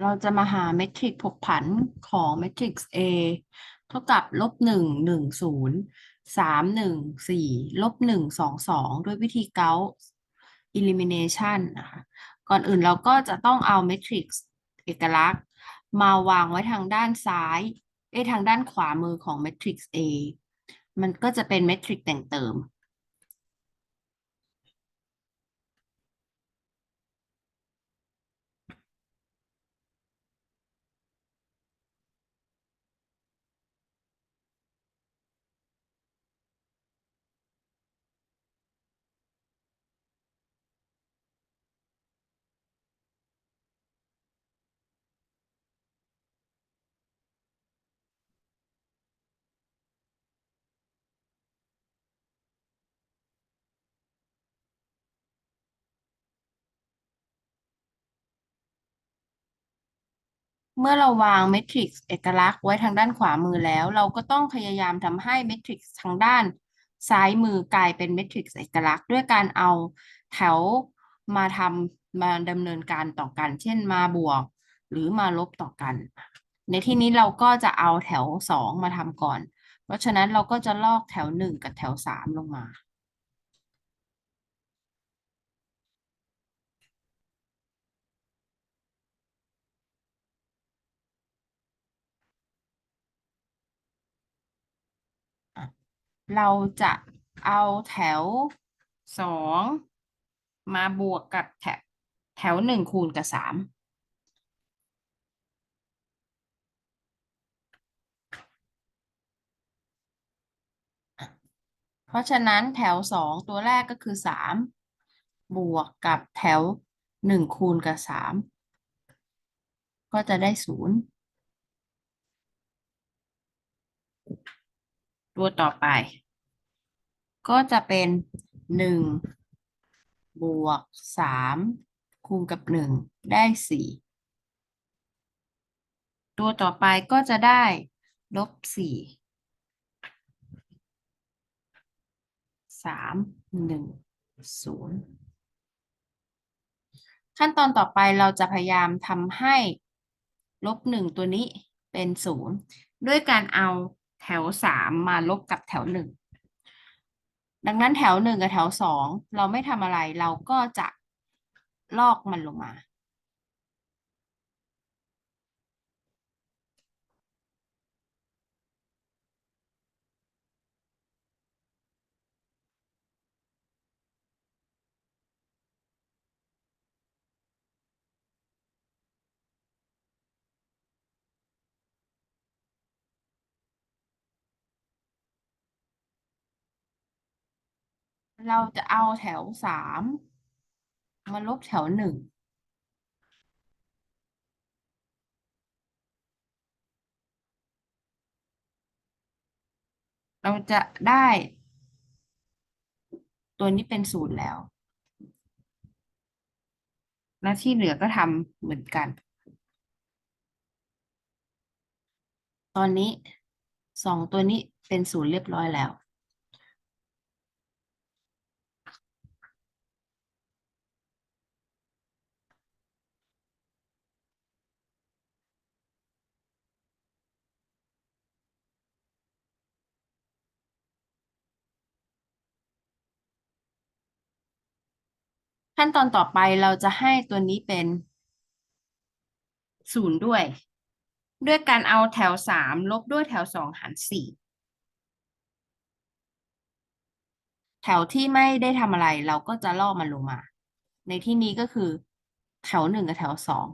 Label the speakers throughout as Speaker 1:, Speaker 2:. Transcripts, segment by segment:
Speaker 1: เราจะมาหาเมทริกผกผันของเมทริกซ์ A เท่ากับลบหนึ่งหนึ่งศูนย์สามหนึ่งสี่ลบหนึ่งสองสองด้วยวิธีเกา elimination นะคะ ก่อนอื่นเราก็จะต้องเอาเมทริกซ์เอกลักษณ์ มาวางไว้ทางด้านซ้าย เอทางด้านขวามือของเมทริกซ์ A มันก็จะเป็นเมทริกแต่งเติม เมื่อเราวางเมทริกซ์เอกลักษณ์ไว้ทางด้านขวามือแล้ว เราก็ต้องพยายามทำให้เมทริกซ์ทางด้านซ้ายมือกลายเป็นเมทริกซ์เอกลักษณ์ ด้วยการเอาแถวมาทำมาดำเนินการต่อกัน เช่นมาบวก หรือมาลบต่อกัน ในที่นี้เราก็จะเอาแถวสองมาทำก่อน เพราะฉะนั้นเราก็จะลอกแถวหนึ่งกับแถวสามลงมา เราจะเอาแถวสองมาบวกกับแถวแถวหนึ่งคูณกับสามเพราะฉะนั้นแถวสองตัวแรกก็คือสามบวกกับแถวหนึ่งคูณกับสามก็จะได้ศูนย์ ตัวต่อไป ก็จะเป็นหนึ่งบวกสามคูณกับหนึ่งได้สี่ตัวต่อไปก็จะได้ลบสี่สามหนึ่งศูนย์ขั้นตอนต่อไปเราจะพยายามทำให้ลบหนึ่งตัวนี้เป็นศูนย์ด้วยการเอา แถวสามมาลบกับแถวหนึ่งดังนั้นแถวหนึ่งกับแถวสองเราไม่ทำอะไรเราก็จะลอกมันลงมา เราจะเอาแถวสามมาลบแถวหนึ่งเราจะได้ ตัวนี้เป็นศูนย์แล้ว และที่เหลือก็ทำเหมือนกัน ตอนนี้สองตัวนี้เป็นศูนย์เรียบร้อยแล้ว ขั้นตอนต่อไปเราจะให้ตัวนี้เป็นศูนย์ด้วย ด้วยการเอาแถวสามลบด้วยแถวสองหารสี่แถวที่ไม่ได้ทำอะไรเราก็จะลอกมันลงมา ในที่นี้ก็คือแถวหนึ่งกับแถวสอง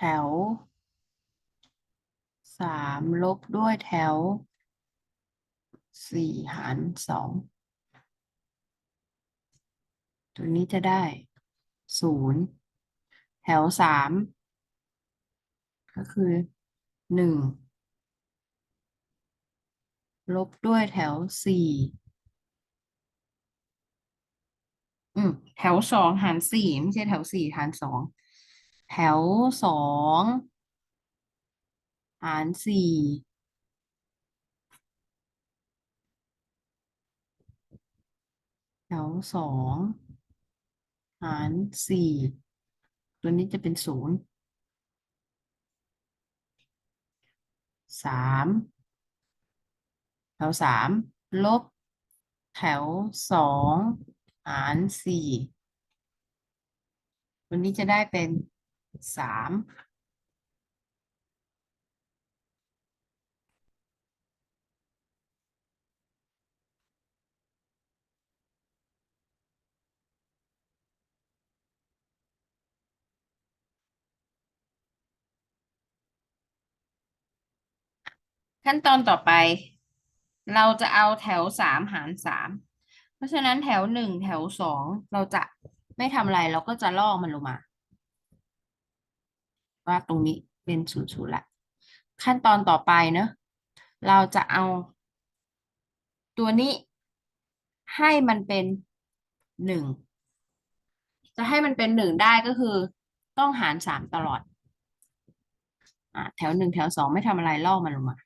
Speaker 1: แถวสามลบด้วยแถวสี่หารสองตัวนี้จะได้ศูนย์แถวสามก็คือหนึ่งลบด้วยแถวสี่อืมแถวสองหารสี่ไม่ใช่แถวสี่หารสอง แถวสองหารสี่แถวสองหารสี่ตัวนี้จะเป็นศูนย์สามแถวสามลบ แถวสองหารสี่ตัวนี้จะได้เป็น สามขั้นตอนต่อไป เราจะเอาแถวสามหารสามเพราะฉะนั้นแถวหนึ่งแถวสองเราจะไม่ทำอะไรเราก็จะลอกมันลงมา ว่าตรงนี้เป็นศูนย์ศูนย์ละ ขั้นตอนต่อไปเนอะเราจะเอา ตัวนี้ให้มันเป็นหนึ่งจะให้มันเป็นหนึ่งได้ก็คือ ต้องหารสามตลอดอแถวหนึ่งแถวสองไม่ทำอะไรลอกมันลงมา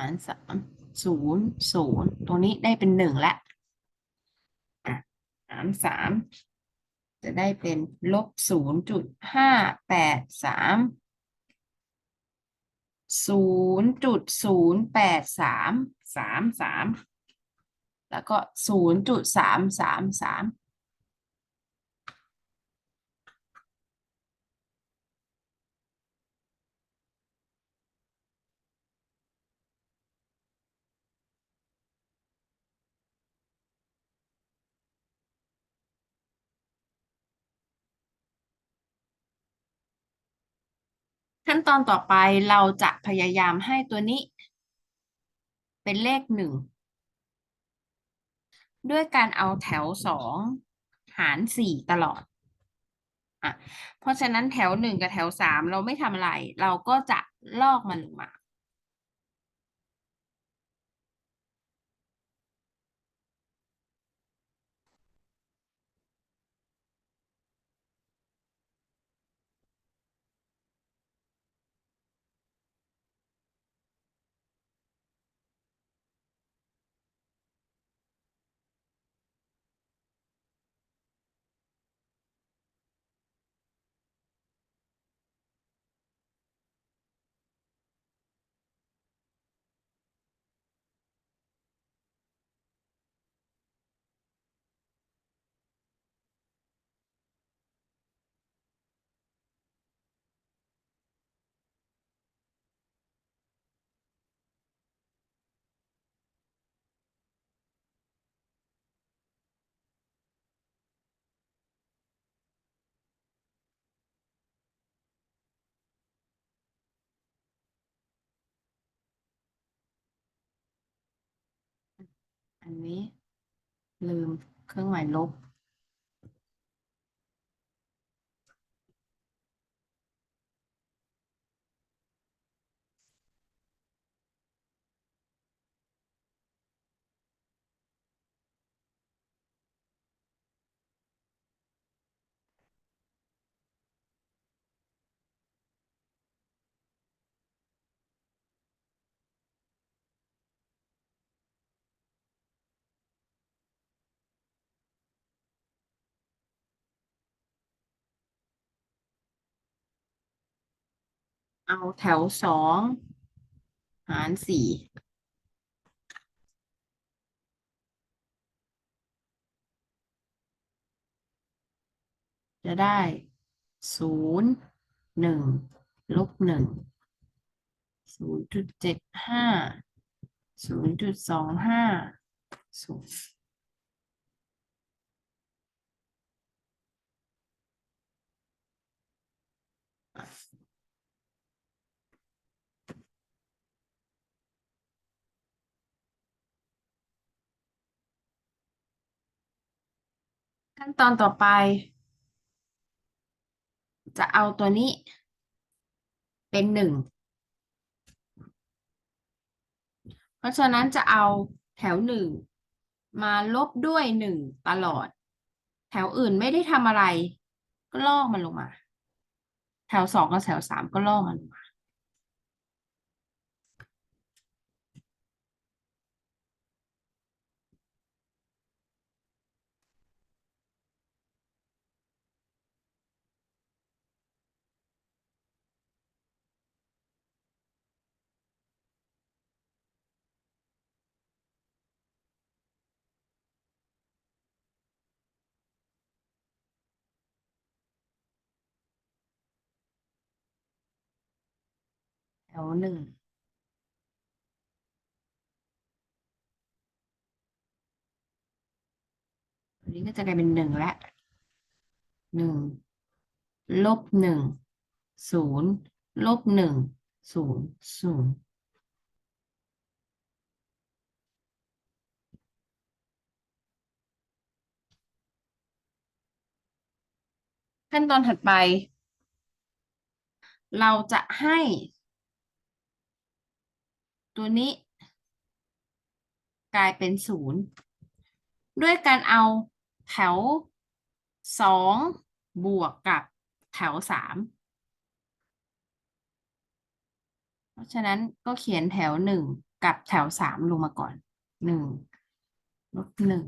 Speaker 1: ารสามศูนย์ศูนย์ตรงนี้ได้เป็นหนึ่งละอะหารสามจะได้เป็นลบศูนย์จุดห้าแปดสามศูนย์จุดศูนย์แปดสามสามสามแล้วก็ศูนย์จุดสามสามสาม ขั้นตอนต่อไปเราจะพยายามให้ตัวนี้ เป็นเลขหนึ่งด้วยการเอาแถวสองหารสี่ตลอดอะเพราะฉะนั้นแถวหนึ่งกับแถวสามเราไม่ทำอะไร เราก็จะลอกมันลงมา อันนี้ ลืมเครื่องหมายลบ เอาแถวสองหารสี่จะได้ศูนย์หนึ่งลบหนึ่งศูนย์จุดเจ็ดห้าศูนย์จุดสองห้าศูนย์ ขั้นตอนต่อไป จะเอาตัวนี้ เป็นหนึ่ง เพราะฉะนั้นจะเอาแถวหนึ่งมาลบด้วยหนึ่งตลอด แถวอื่นไม่ได้ทำอะไร ก็ลอกมันลงมา แถวสองกับแถวสามก็ลอกมันลงมา วหนึ่งตัวนี้ก็จะกลายเป็นหนึ่งและหนึ่งลบหนึ่งศูนย์ลบหนึ่งศูนย์ศูนย์ขั้นตอนถัดไป เราจะให้ ตัวนี้ กลายเป็นศูนย์ด้วยการเอาแถวสองบวกกับแถวสามเพราะฉะนั้นก็เขียนแถวหนึ่งกับแถวสามลงมาก่อนหนึ่งลบหนึ่ง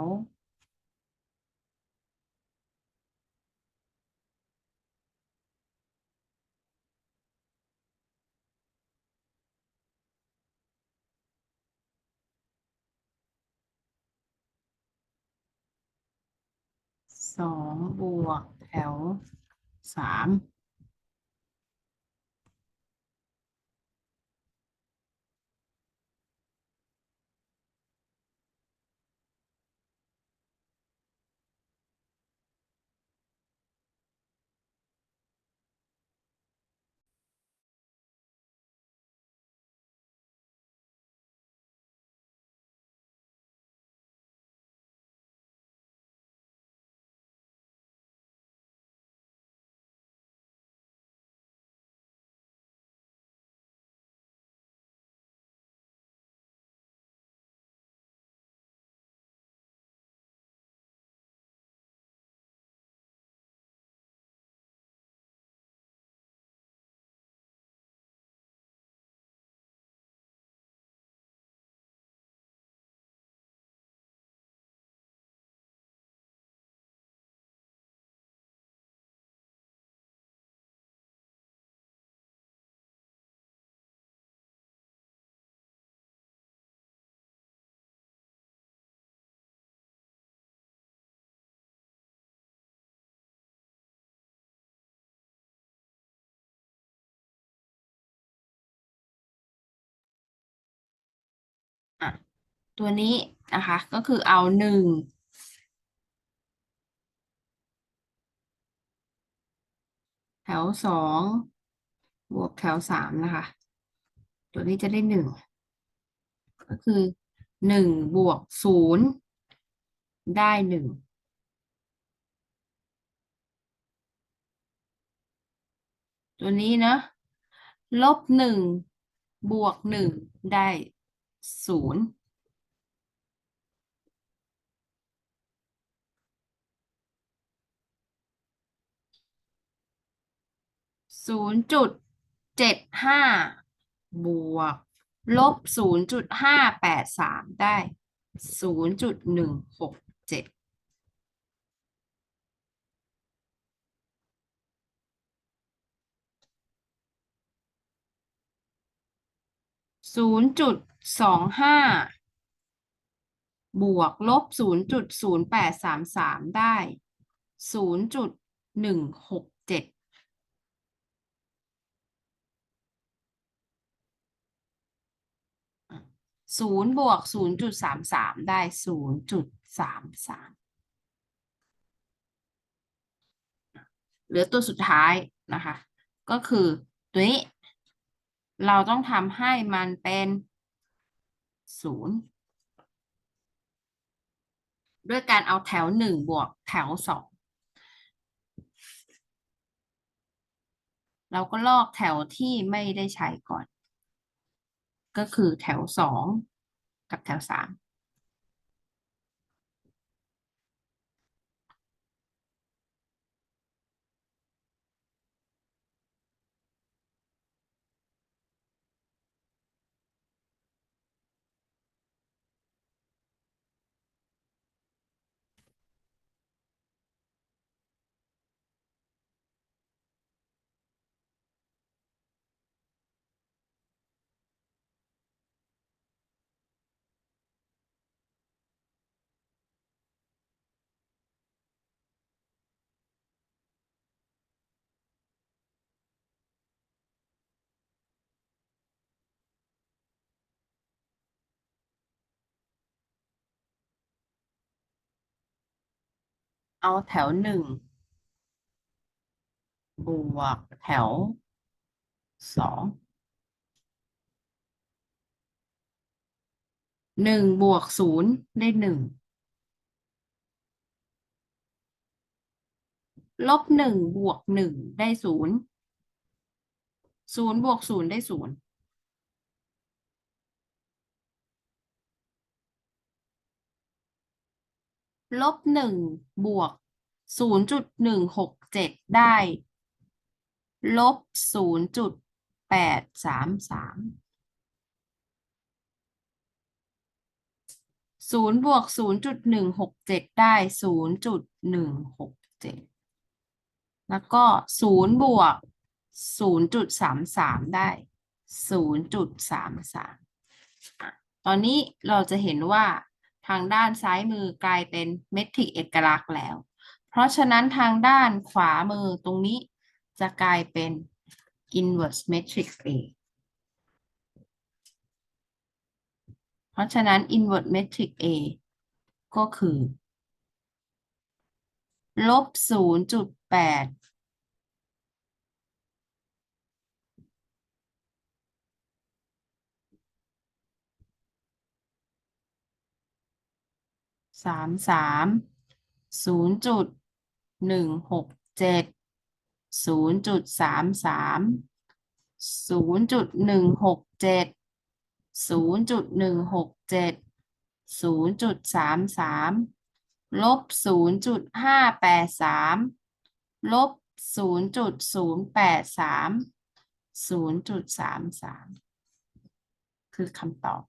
Speaker 1: ว สองบวกแถวสาม ตัวนี้นะคะ ก็คือเอาหนึ่งแถวสองบวกแถวสามนะคะ ตัวนี้จะได้หนึ่งก็คือหนึ่งบวกศูนย์ได้หนึ่งตัวนี้นะลบหนึ่งบวกหนึ่งได้ศูนย์ ศูนย์จุดเจ็ดห้าบวก ลบศูนย์จุดห้าแปดสามได้ศูนย์จุดหนึ่งหกเจ็ดศูนย์จุดสองห้าบวก ลบศูนย์จุดศูนย์แปดสามสามได้ศูนย์จุดหนึ่งหกเจ็ด ศูนย์บวกศูนย์จุดสามสามได้ศูนย์จุดสามสามเหลือตัวสุดท้ายนะคะ ก็คือตัวนี้ เราต้องทำให้มันเป็นศูนย์ด้วยการเอาแถวหนึ่งบวกแถวสองเราก็ลอกแถวที่ไม่ได้ใช้ก่อน ก็คือแถวสองกับแถวสาม เอาแถวหนึ่งบวกแถวสองหนึ่งบวกศูนย์ได้หนึ่งลบหนึ่งบวกหนึ่งได้ศูนย์ศูนย์บวกศูนย์ได้ศูนย์ ลบหนึ่งบวกศูนย์จุดหนึ่งหกเจ็ดได้ลบศูนย์จุดแปดสามสามศูนย์บวกศูนย์จุดหนึ่งหกเจ็ดได้ศูนย์จุดหนึ่งหกเจ็ดแล้วก็ศูนย์บวกศูนย์จุดสามสามได้ศูนย์จุดสามสามตอนนี้เราจะเห็นว่า ทางด้านซ้ายมือกลายเป็นเมทริกเอกลักษณ์แล้ว เพราะฉะนั้นทางด้านขวามือตรงนี้จะกลายเป็น inverse matrix A เพราะฉะนั้น inverse matrix A ก็คือ ลบ 0.8 สามสามศูนย์จุดหนึ่งหกเจ็ดศูนย์จุดสามสามศูนย์จุดหนึ่งหกเจ็ดศูนย์จุดหนึ่งหกเจ็ดศูนย์จุดสามสามลบศูนย์จุดห้าแปดสามลบศูนย์จุดศูนย์แปดสามศูนย์จุดสามสามคือคำตอบ